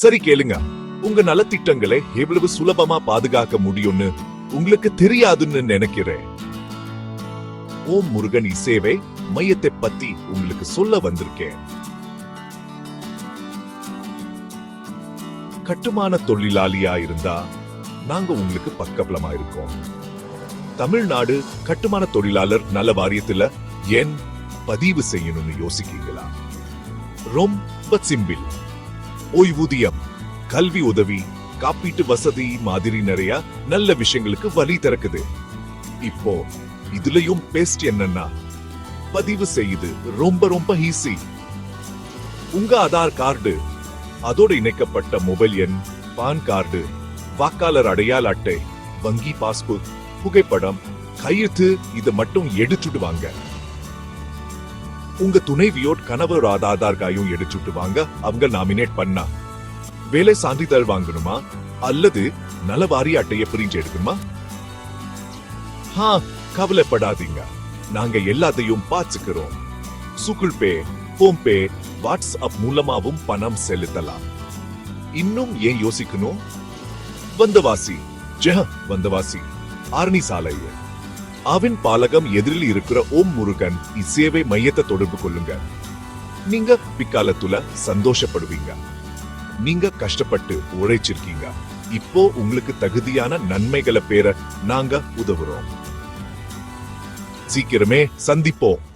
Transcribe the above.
சரி கேளுங்க. உங்க நலத்திட்டங்களை எவ்வளவு சுலபமா பாதுகாக்க முடியும்னு உங்களுக்கு தெரியாதுன்னு நினைக்கிறேன். ஓம் முருகன் இசேவை மையத்தை பத்தி உங்களுக்கு சொல்ல வந்திருக்கேன். கட்டுமான தொழிலாளியா இருந்தா நாங்க உங்களுக்கு பக்கபலமா இருக்கோம். தமிழ்நாடு கட்டுமான தொழிலாளர் நல வாரியத்துல ஏன் பதிவு செய்யணும்னு யோசிக்கீங்களா ரொம்ப சிம்பிள். ஓய்வூதியம். கல்வி உதவி காப்பீட்டு வசதி மாதிரி நிறைய நல்ல விஷயங்களுக்கு வழி திறக்குது. இப்போ இதுலயும் பெஸ்ட் என்னன்னா பதிவு செய்யுது. ரொம்ப ரொம்ப ஈஸி உங்க ஆதார் கார்டு அதோட இணைக்கப்பட்ட மொபைல் எண் பான் கார்டு வாக்காளர் அடையாள அட்டை வங்கி பாஸ்புக் புகைப்படம் கையெழுத்து இதை மட்டும் எடுத்துடுவாங்க. உங்க துணைவியோட் கணவர் ஆதார் காயும் எடுத்துட்டு வாங்க. அவங்க நாமினேட் பண்ணா. வேலை சான்றிதழ் வாங்கணுமா? அல்லது நலவாரி அட்டைய பிரிஞ்சு எடுக்கணுமா? ஹா கவலைப்படாதீங்க. நாங்க எல்லாத்தையும் பார்த்துக்கிறோம். Google Pay PhonePe WhatsApp மூலமாவும் பணம் செலுத்தலாம். இன்னும் ஏன் யோசிக்கணும்? வந்தவாசி. ஜெஹ வந்தவாசி. ஆரணி சாலையே ஆவின் பாலகம் எதிரில் இருக்கிற ஓம் முருகன் இசேவை மையத்தை தொடர்பு கொள்ளுங்க. நீங்க பிக்காலத்துல சந்தோஷப்படுவீங்க. நீங்க கஷ்டப்பட்டு உழைச்சிருக்கீங்க. இப்போ உங்களுக்கு தகுதியான நன்மைகளை பேர நாங்க உதவுறோம். சீக்கிரமே சந்திப்போம்.